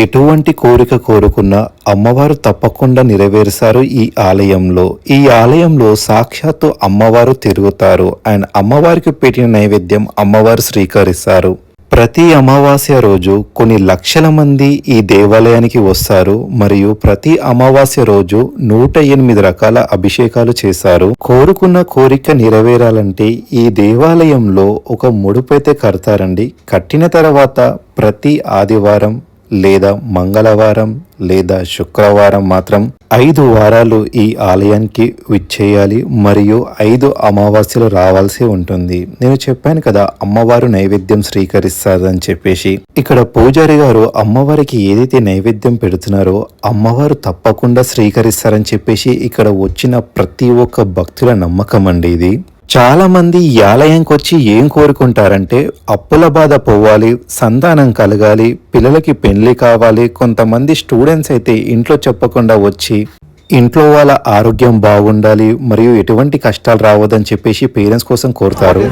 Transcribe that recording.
ఎటువంటి కోరిక కోరుకున్నా అమ్మవారు తప్పకుండా నెరవేరుస్తారు ఈ ఆలయంలో. ఈ ఆలయంలో సాక్షాత్తు అమ్మవారు తిరుగుతారు. అండ్ అమ్మవారికి పెట్టిన నైవేద్యం అమ్మవారు స్వీకరిస్తారు. ప్రతి అమావాస్య రోజు కొన్ని లక్షల మంది ఈ దేవాలయానికి వస్తారు. మరియు ప్రతి అమావాస్య రోజు నూట ఎనిమిది రకాల అభిషేకాలు చేశారు కోరుకున్న కోరిక నెరవేరాలంటే ఈ దేవాలయంలో ఒక ముడుపైతే కడతారండి. కట్టిన తర్వాత ప్రతి ఆదివారం లేదా మంగళవారం లేదా శుక్రవారం మాత్రం ఐదు వారాలు ఈ ఆలయానికి విచ్చేయాలి మరియు ఐదు అమావాస్యలు రావాల్సి ఉంటుంది. నేను చెప్పాను కదా అమ్మవారు నైవేద్యం స్వీకరిస్తారని చెప్పేసి. ఇక్కడ పూజారి గారు అమ్మవారికి ఏదైతే నైవేద్యం పెడుతున్నారో అమ్మవారు తప్పకుండా స్వీకరిస్తారని చెప్పేసి ఇక్కడ వచ్చిన ప్రతి ఒక్క భక్తుల నమ్మకం అండి ఇది. చాలామంది ఈ ఆలయంకి వచ్చి ఏం కోరుకుంటారంటే అప్పుల బాధ పోవాలి సంతానం కలగాలి పిల్లలకి పెళ్ళి కావాలి కొంతమంది స్టూడెంట్స్ అయితే ఇంట్లో చెప్పకుండా వచ్చి ఇంట్లో వాళ్ళ ఆరోగ్యం బాగుండాలి మరియు ఎటువంటి కష్టాలు రావద్దని చెప్పేసి పేరెంట్స్ కోసం కోరుతారు.